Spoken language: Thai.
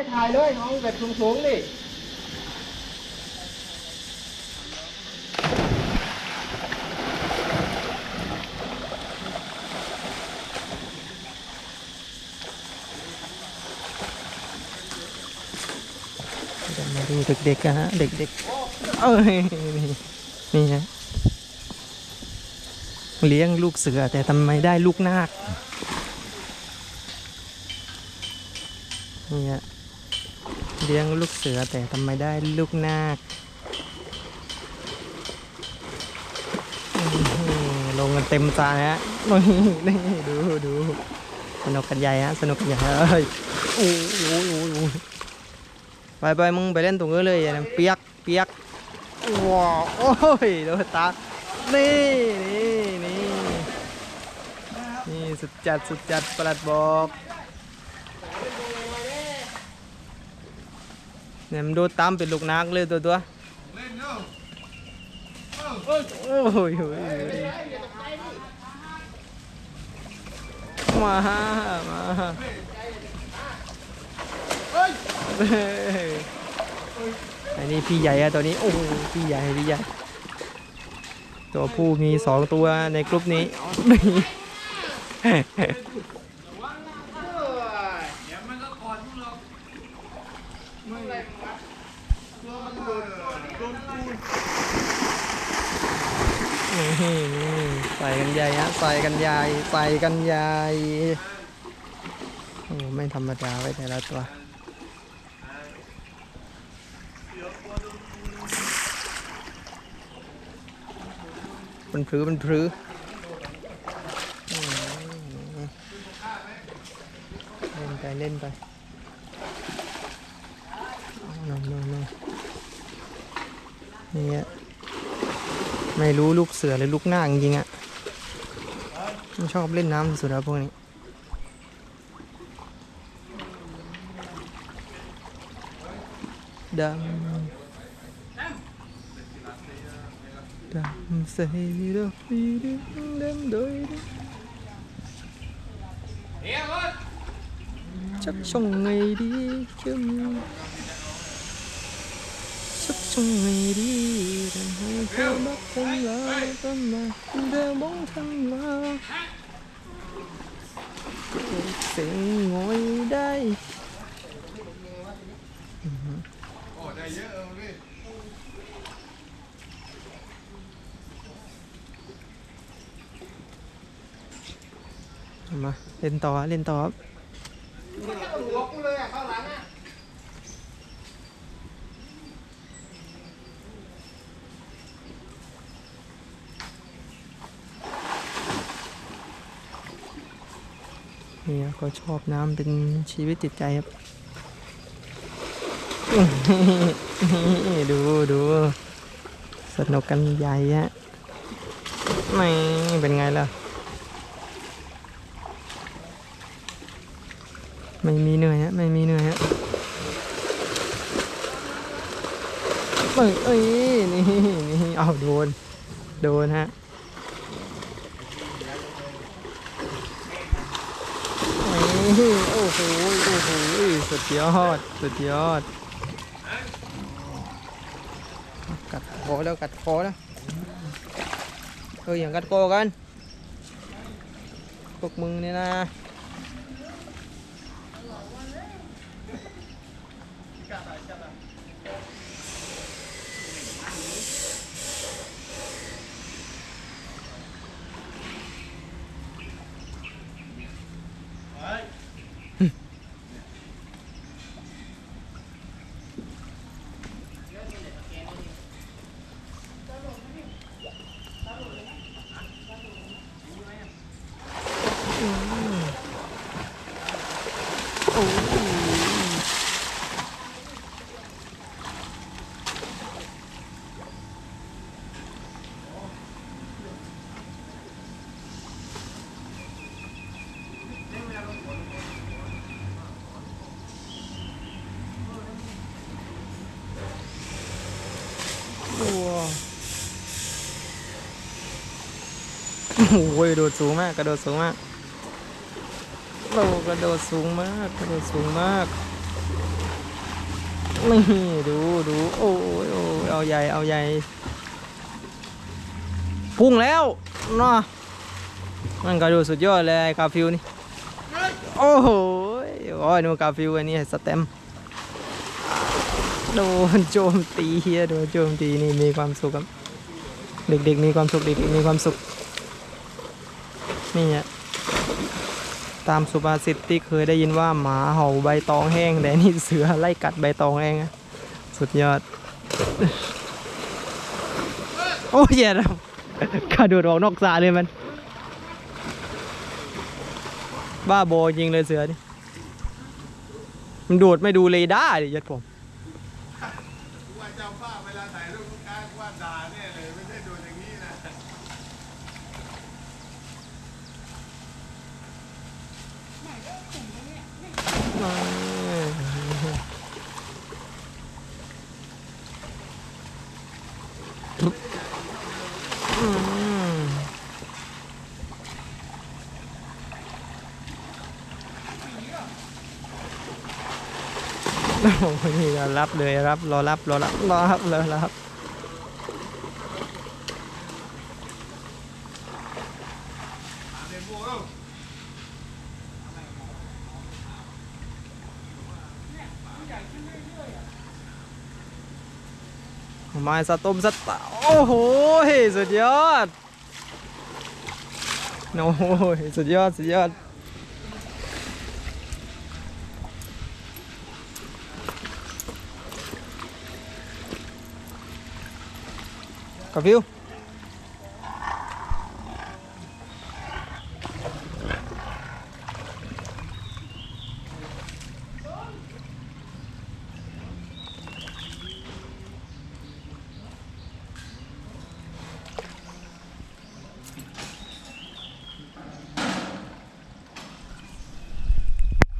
ไม่ถ่ายเลยน้องแบบสูงๆดิเดี๋ยวมาดูเด็กๆกันฮะ เด็กๆ เอ้ยนี่นี่ฮะเลี้ยงลูกเสือแต่ทำไมได้ลูกนาคนี่ฮะ เลี้ยงลูกเสือแต่ทำไมได้ลูกนาคลงกันเต็มตาฮะนี่นี่ดูดูสนุกกันใหญ่ฮะสนุกกันใหญ่เอ้ยโอ้โหโอ้โหโอ้โหไปไปมึงไปเล่นตรงนู้นเลยอย่านะเปียกเปียกว้าวโอ้ยโดนตานี่นี่นี่นี่สุดจัดสุดจัดประหลัดบอก เนี่ยมันโดนตามเป็นลูกนักเลยตัวตัวโอ้ยโอ้ยมามาอันนี้พี่ใหญ่อะตัวนี้ โอ้พี่ใหญ่พี่ใหญ่ ตัวผู้มีสองตัวในกลุ่มนี้ นี่นี่ ใส่กันใหญ่ฮะใส่กันใหญ่ใส่กันใหญ่โอ้ไม่ธรรมดาไว้แต่ละตัวมันพลื้มันพลื้อเล่นไปเล่นไปเอานอนนอน นี่ไม่รู้ลูกเสือหรือลูกหน้าจริงอะ่ะไม่ชอบเล่นน้ำสุดแล้วพวกนี้ดำดำเส่ดอกฟีดดำโดยชักชงไงดีขึ้น จงไม่ดีทำให้เธอมาทำลายทำมายเธอมองทำลาก็เสียงงอยได้มาเล่นต่อเล่นต่อ นี่ยเขาชอบน้ำเป็นชีวิตจิตใจครับ ดูดูสนุกกันใหญ่ฮะไม่เป็นไงล่ะ ไม่มีเหนื่อยฮะ ไม่มีเหนื่อยฮะเอ้ยเอ้ยนี่นี่เอาโดน โดนฮะ นี่ โอ้โห โอ้โห สุดยอด สุดยอด กัดคอแล้วกัดคอแล้ว เอออย่างกัดคอกัน พวกมึงเนี่ยนะ โอ้ยโดดสูงมากกระโดดสูงมากโอ้กระโดดสูงมากกระโดดสูงมากนี่ดูดูโอ้ยโอ้ยเอาใหญ่เอาใหญ่พุ่งแล้วเนาะมันก็ดูสุดยอดเลยกาฟิวนี่โอ้โหโอ้ยนูนกาฟิวอันนี้สเต็มโดนโจมตีเฮียโดนโจมตีนี่มีความสุขครับเด็กๆมีความสุขเด็กๆมีความสุข นี่อะตามสุภาษิตที่เคยได้ยินว่าหมาเห่าใบตองแห้ง แต่นี่เสือไล่กัดใบตองแห้งสุดยอด โอ้ยแย่แล้วกระโดดออกนอกสระเลยมัน บ้าโบยิงเลยเสือนี่มันโดดไม่ดูเรดาร์ดิยัดผมว่าเจ้าภาพเวลาถ่ายรูปลูกค้าว่าด่าเนี่ยเลยไม่ใช่โดนอย่างนี้นะ อืม โอ้โหนี่รับเลยรับรอรับรอรับรอรับรอรับ เดนโบแล้ว ไม้สต้มสตาโอ้โหสุดยอดโ